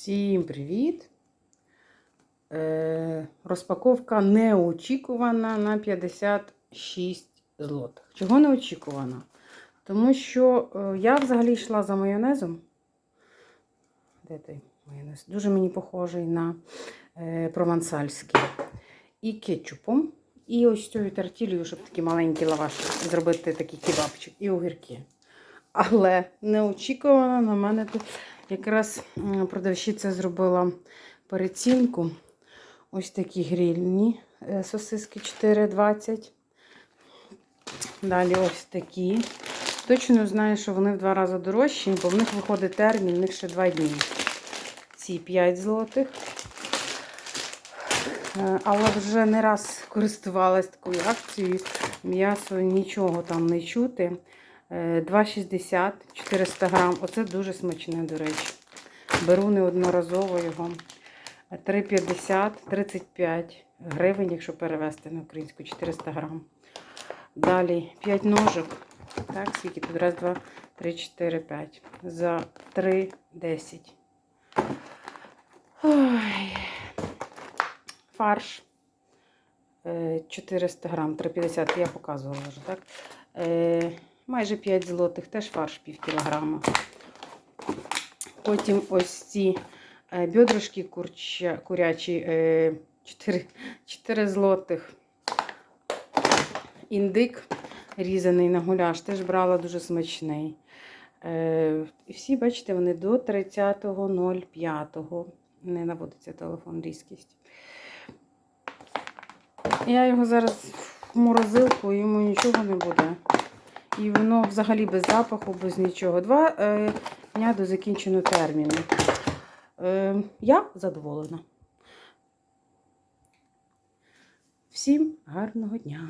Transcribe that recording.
Всім привіт! Е, розпаковка неочікувана на 56 злотих. Чого неочікувана? Тому що е, я взагалі йшла за майонезом. Де той майонез? Дуже мені похожий на е, провансальський. І кетчупом. І ось цією тартілею, щоб такі маленькі лаваші зробити такий кебабчик і огірки. Але неочікувано на мене тут якраз продавщиця зробила перецінку. Ось такі грильні е, сосиски 4,20. Далі ось такі. Точно знаю, що вони в два рази дорожчі, бо в них виходить термін, в них ще 2 дні. Ці 5 злотих. Е, Але вже не раз користувалась такою акцією. М'ясо нічого там не чути. Е, 2,60, 400 грам. Оце дуже смачне, до речі. Беру неодноразово його. 3,50, 35 гривень, якщо перевести на українську, 400 грам. Далі 5 ножок. Так, скільки тут? Раз, два, три, чотири, п'ять. За 3,10. Ой. Фарш. Е, 400 грам, 3,50, я показувала вже, так? Е, майже 5 злотих, теж фарш пів кілограма. Потім ось ці е, курча, курячі е, 4, 4 злотих. Індик різаний на гуляш, теж брала дуже смачний. Е, і всі, бачите, вони до 30.05. Не наводиться телефон різкість. Я його зараз в морозилку, йому нічого не буде. І воно взагалі без запаху, без нічого. Два е, дня до закінченого терміну. Е, я задоволена. Всім гарного дня!